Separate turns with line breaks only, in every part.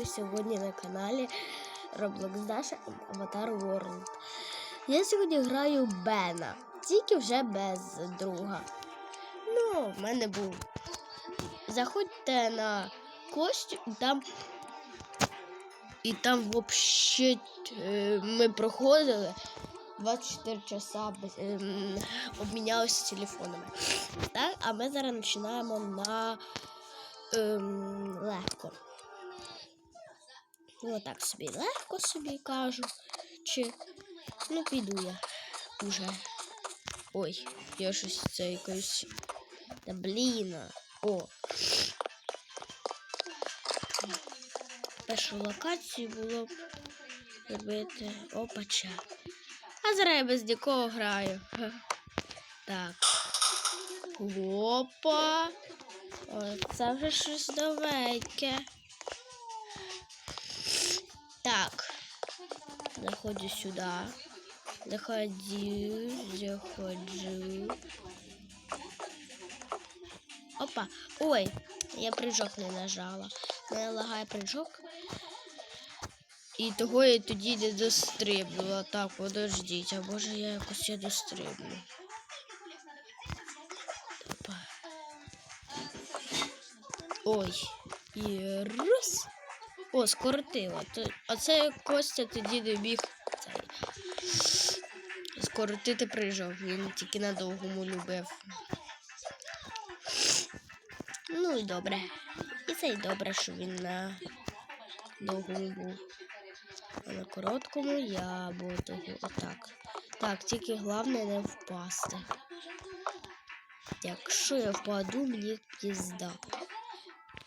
ви сьогодні на каналі Roblox Dash Avatar World. Я сьогодні граю Бена, тільки вже без друга. Ну, в мене був. Заходьте на костюм, там. І там взагалі ми проходили 24 часа без, ем, обмінялися телефонами. Так, а ми зараз починаємо на ем, легко. Ну, отак собі легко собі кажу. Чи ну піду я уже. Ой, я щось це якось. Та блін. О. Першу локацію було б робити опача. А зараз я без нікого граю. Так. Опа. О, це вже щось новеньке. Так. Заходжу сюди. Заходжу, заходжу. Опа. Ой, я прыжок не нажала. Не лагає прыжок. І того я тоді не дострибнула. Так, подождіть, а може я якось я дострибну. Опа. Ой. І раз. О, скоротила. Оце Костя тоді міг цей. Скоротити прижав. Він тільки на довгому любив. Ну і добре. І це й добре, що він на довгому був. А на короткому я буду отак. Так, тільки головне не впасти. Якщо я впаду, мені пізда.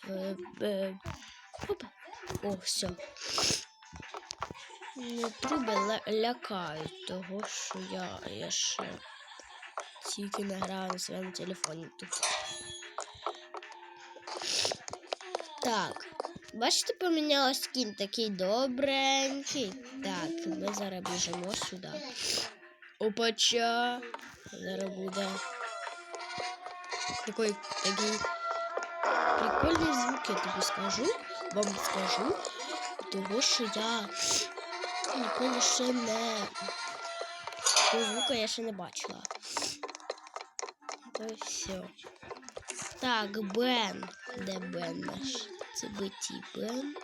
Е, е, Опа. О, все. Не труби ля- лякають того, що я, я ще тільки не граю на своєму телефоні тут. Так. Бачите, помінялась скін такий добренький. Так, ми зараз біжимо сюди. Опача. Зараз буде такий, такий прикольний звук, я тобі скажу. Вам скажу. Того, що я ніколи ще не. Звука я ще не бачила. То все. Так, Бен. Де Бен наш? Це биті Бен.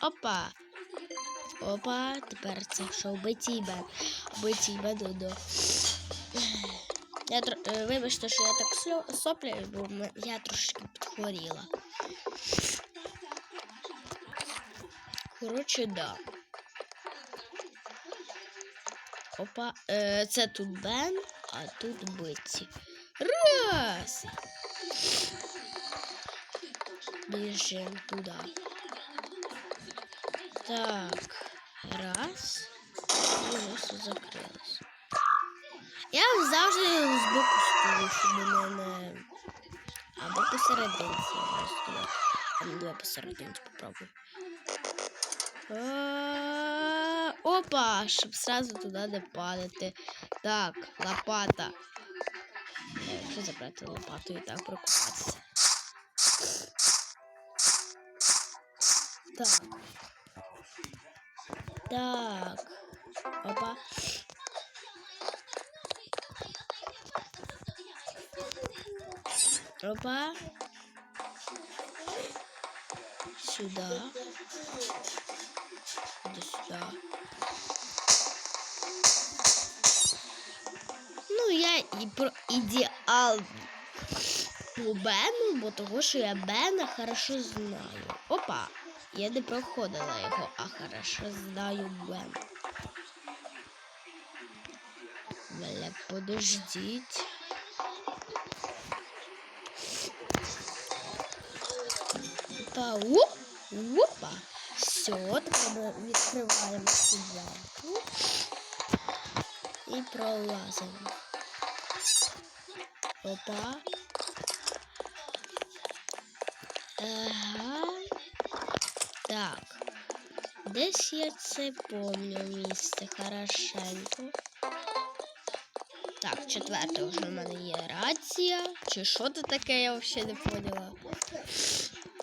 Опа. Опа, тепер це що биті Бен. Биті Бен до. Я е, Вибачте, що я так сльо... сопляю, бо я трошки підхворіла. Коротше, да. Опа, е, це тут Бен, а тут биті. Раз. Біжим туди. Так. Раз. І ось закрилось. Я завжди з боку стою, щоб мене не. Або посерединці я можу стояти. А ну давай посерединці попробую. А, Опа, щоб сразу туди не падати. Так, лопата. Е, Що забрати лопату і так прокопатися. Так. Так. Опа. Опа. Сюда. До сюда. Ну, я і про ідеал по Бену, бо того, що я Бена хорошо знаю. Опа! Я не проходила його, а хорошо знаю Бен. Бля, подождіть. Оп, опа. Все, тепер ми відкриваємо цю дверку і. Опа. Ага. Так. Десь я це помню місце хорошенько. Так, четверте вже в мене є рація. Чи що це таке, я взагалі не поняла.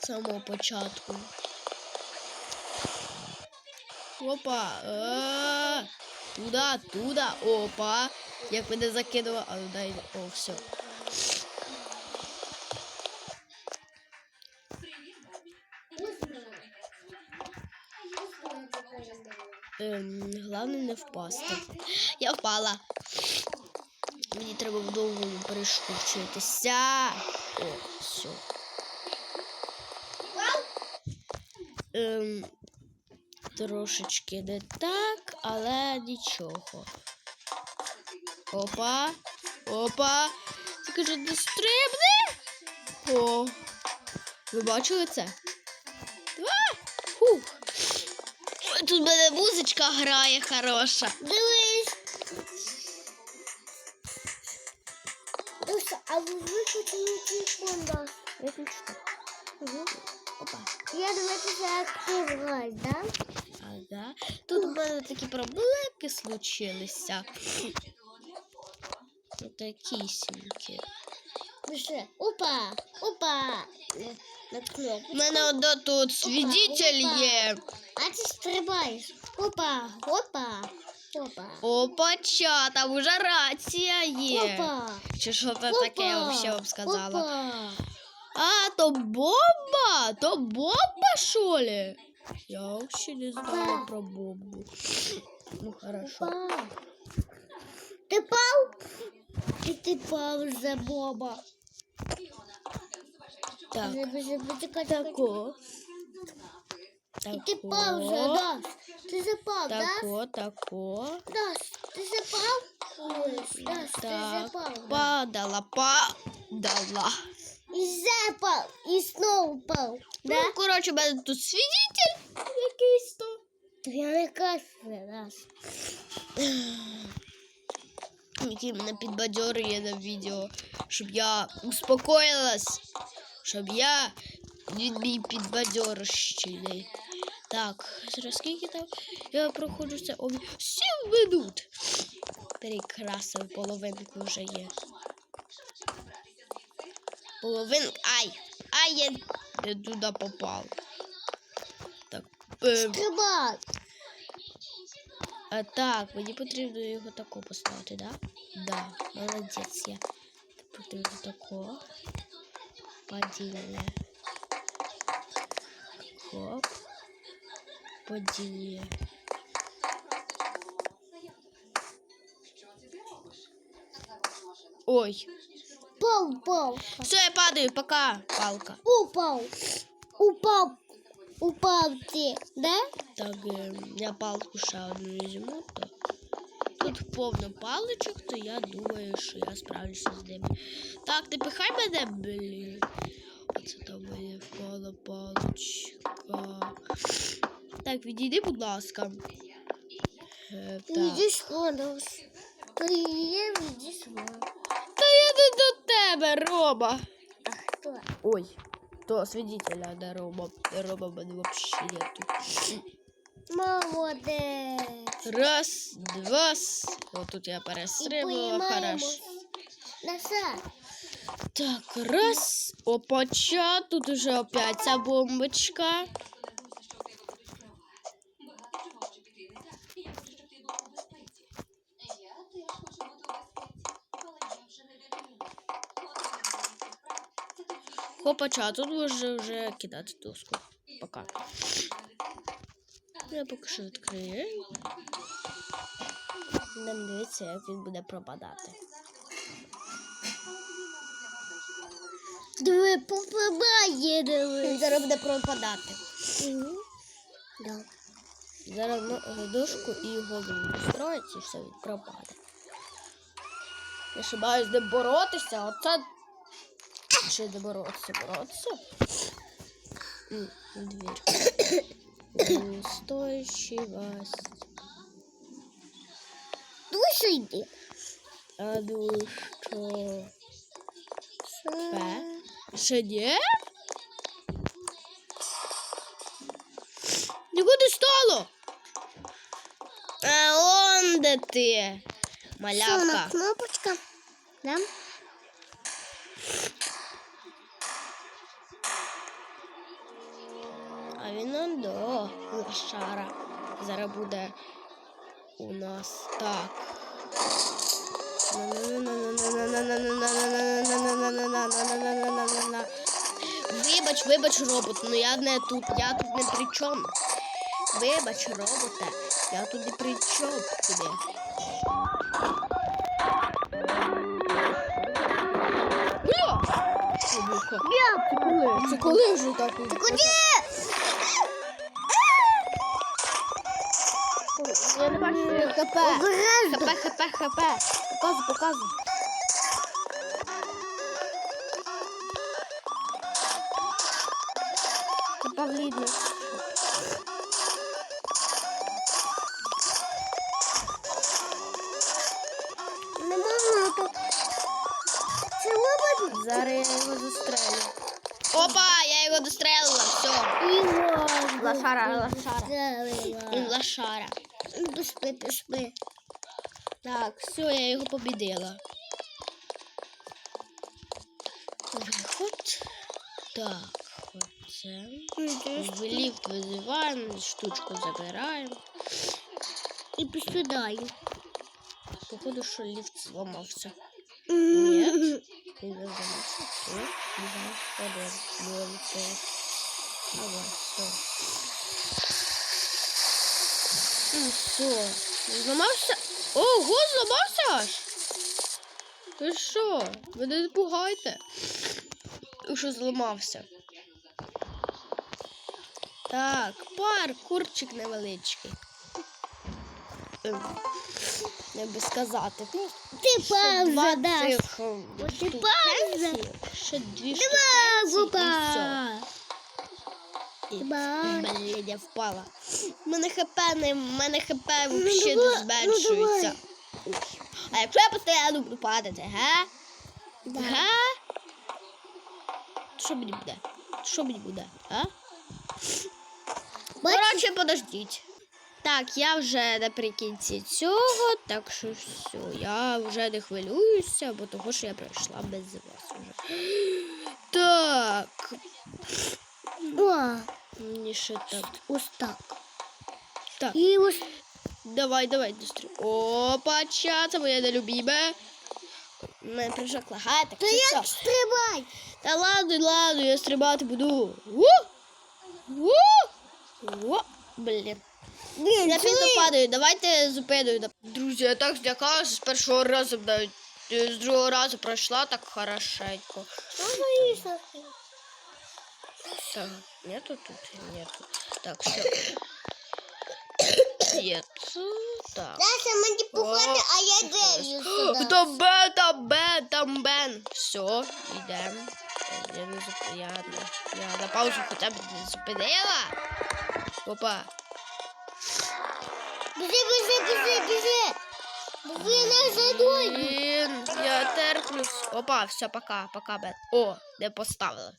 Самого початку. Опа. е, Туда, туда, опа. Як мене закинуло, а ну дай. О, все. Ем, головне не впасти. Я впала. Мені треба в довгому перешку. О, все. Ем, трошечки не так, але нічого. Опа, опа. Тільки ж не стрибни. О. Ви бачили це? А! Фух. Тут в мене музичка грає хороша.
Дивись. Я дивитися, як ти граєш, да?
Ага. Тут у мене такі проблемки случилися. Такі сімки.
Пиши. Опа, опа. На- На кнопку.
У мене одно тут свідетель
опа.
є.
А ти стрибаєш. Опа, опа, опа.
Опа, ча, там уже рація є.
Опа.
Чи що це
Опа.
таке, я взагалі вам сказала.
Опа.
А, то бомба? То бомба, що ли? Я взагалі не знала
Опа.
про бомбу. Ну, хорошо.
Опа. Ти пав? І ти пав за боба.
Так,
Забіжи, почекай,
тако.
І ти пав вже, Даш. Ти запав, Даш?
Тако, тако.
Даш, ти запав? Ой, Даш, ти
Так,
запав. да.
падала, падала.
І запав, і знову пав. Да?
Ну, коротше, у мене тут свідетель якийсь то.
То я не кажу, Даш.
Який мене підбадьорює на відео, щоб я успокоїлась, щоб я він мій підбадьорщений. Так, зараз скільки там я проходжу це о 7 минут. Прекрасно, половинку вже є. Половинка. Ай! Ай, я не туди попав. Так. ем,
Стрибай.
А, так, мені потрібно його тако поставити, да? Да, молодець я. Потрібно тако. Поділили. Хоп. Поділили. Ой.
Пав, пав.
Все, я падаю, пока, палка.
Упав. Упав. Упав ти, да?
Так, е, я палку ще одну візьму, то тут повно паличок, то я думаю, що я справлюся з ними. Так, не пихай мене, блін. Оце там мене впала паличка. Так, відійди, будь ласка. Е, так.
Іди сходиш. Ти є, іди сходиш.
Та я не до тебе, Рома.
А хто?
Ой, то свидетеля, а Рома. Рома мене взагалі нету.
Молодець.
Раз, два. с- О, тут я перестрибнула, хорошо.
Назад.
Так, раз. Опача, тут уже опять ця бомбочка. Хопача, тут може вже кидати доску. Пока. Я поки що відкрию. Нам дивіться, як він буде пропадати.
Диви, попадає, диви.
Він зараз буде пропадати.
Да.
Зараз дошку і голову настроїться, і все він пропаде. Я з ним боротися, оце. Чи не боротися, боротися? М, Двір. Устойчивость.
Душа йди.
А ну що? П? Ще ні? Нікуди стало? А он де ти? Малявка.
кнопочка. Да?
А він он до лошара. Зараз буде у нас так. Вибач, вибач, робот, ну я не тут, я тут не при чому. Вибач, роботе, я тут не при чому тобі. Бля! Це коли? Вже так?
Ти куди?
Я не бачу ХП. ХП, ХП, ХП. Показуй, показуй. ХП видно.
Не можна тут. Це робот.
Зараз я його застрелю. Опа, я його дострелила, все.
Його.
Лошара, лошара.
Лошара. Пішли, пішли.
Так, все, я його побідила. Виход. Так, оце. В ліфт визиваємо, штучку забираємо.
І пішли далі.
Походу, що ліфт зламався.
Ні.
Він не зламався. Ага, все. Ну, все. Зламався? Ого, зламався аж? Ви що? Мене не пугайте. Що зламався? Так, паркурчик невеличкий. Ем, Не би сказати. Ну,
Ти пауза даш.
ем,
ти пауза.
Ще дві все.
Два.
Блін, впала. Мене хп не, мене хп взагалі
Ну,
не зменшується.
ну,
А якщо я постійно буду падати, га?
Да.
Га? Що мені буде? Що мені буде? А? Коротше, подождіть. Так, я вже наприкінці цього, так що все, я вже не хвилююся, бо того, що я пройшла без вас вже. Так.
О,
Мені ще так.
ось так.
Так,
І ось
давай, давай, дострі. Опа, ча, це моє нелюбіме. Мене прыжок лагає, так що
як стрибай.
Та ладно, ладно, я стрибати буду. Ву! Ву! Ву! Блін.
Блін,
Я пізно падаю, давайте зупиною. Друзі, я так злякалася з першого разу, навіть з другого разу пройшла так хорошенько. Так, нету тут? Нету. Так, все. Нет. Так.
Даша, мені походи, а я дев'ю сюди.
Там Бен, там Бен, там Бен. Все, йдемо. Я не зуп... я, я на паузу хоча б не зупинила. Опа.
Біжи, біжи, біжи, біжи. Ви не за.
Блін, я терплюсь. Опа, все, пока, пока, Бен. О, не поставила.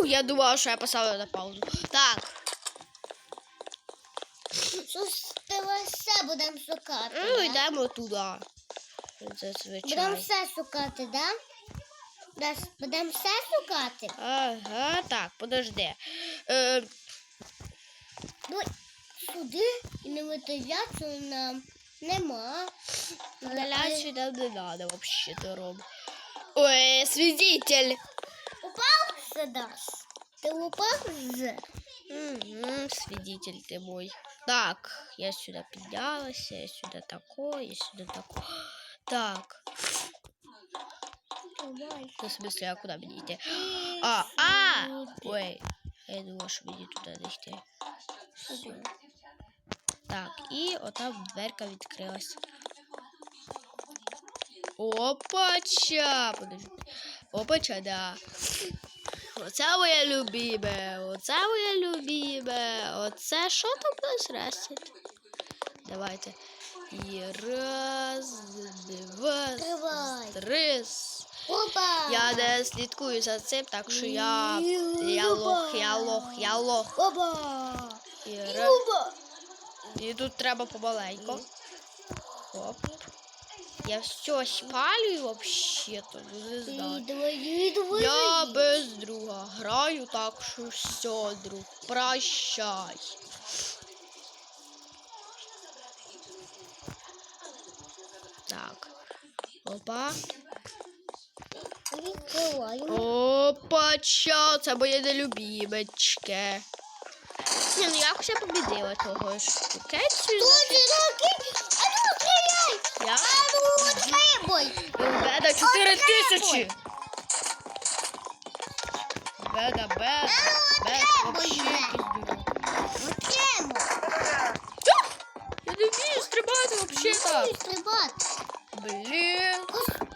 Фу, я думала, що я поставила на паузу. Так,
все будемо шукати?
ну
да?
йдемо туди.
Будемо все шукати, да? Даш, будемо все шукати?
Ага, так, подожди. Е,
Ну, сюди і не виталяться нам нема.
Даляче нам не надо вообще то ром. Ой, свидетель.
Упав все Даш? Ти упав з?
Угу, свидетель ты мой. Так, я сюда піднялася, я сюда такой, я сюда такой. Так,
Давай.
ну, в смысле, а куда мне идти? А, а! Ой, я думала, що мені туди не йти. Все. Так, і отам дверка відкрилась. Опача! Подожди. Опача, да. Оце моє любіме, оце моє любіме. Оце що там нас? Давайте. І раз, два,
Тривай.
три.
Опа!
Я не слідкую за цим, так що я. Я лох, я лох, я лох.
Опа!
І, раз, і тут треба помаленько. Хоп. Я все спалю вообще-то. ну, не. Я без друга граю, так що все, друг, прощай. Так. Опа. Опа, чо, це моє нелюбімечке. Ні, ну я вже побідила того ж кецю. Я
А ну
в 4 тисячі. Беда, беда, беда, дурак.
Отрему.
Я не вмію стрибати вообще так. Блін.
Господи.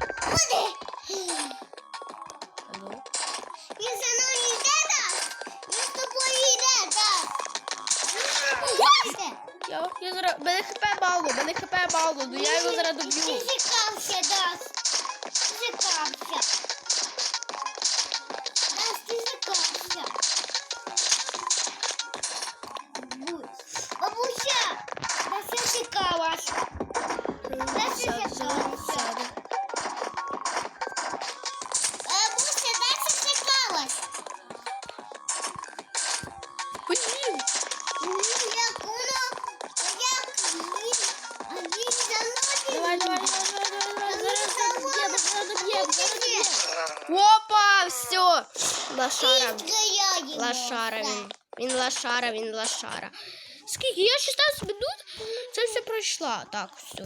Алло.
Він за мною йде так. Він з тобою йде так.
Я, я зараз... Мене мене хп мало, ну я його зараз
Ти
доб'ю.
зікався, Дас. Зікався. Дас, ти зікався. Бабуся, Дас, я зікалась. Дас, я зікалася. Бабуся, Дас, я зікалась.
Блін.
Як Опа!
Опа, все. Лошара.
Відкриваємо.
Лошара він. Він лошара, він лошара. Скільки? Я 16 минут? Це все пройшла. Так, все.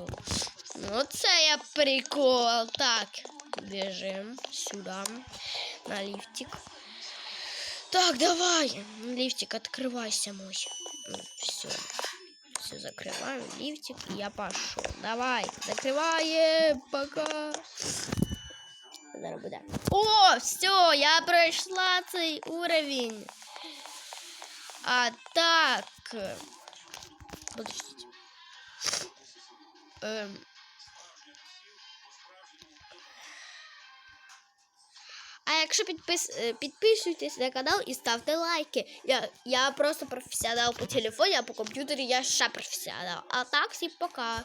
Ну, це я прикол. Так, біжим сюди. На ліфтик. Так, давай. Лифтик, открывайся, мой. Все. Все, закрываем лифтик. И я пошел. Давай, закрываем. Пока. Зараз буде. О, все, я пройшла цей уровень. А так. Подождите. Эм. А якщо підпис... е, підписуйтесь на канал і ставте лайки. Я, я просто професіонал по телефоні, а по комп'ютері я ще професіонал. А так всім пока.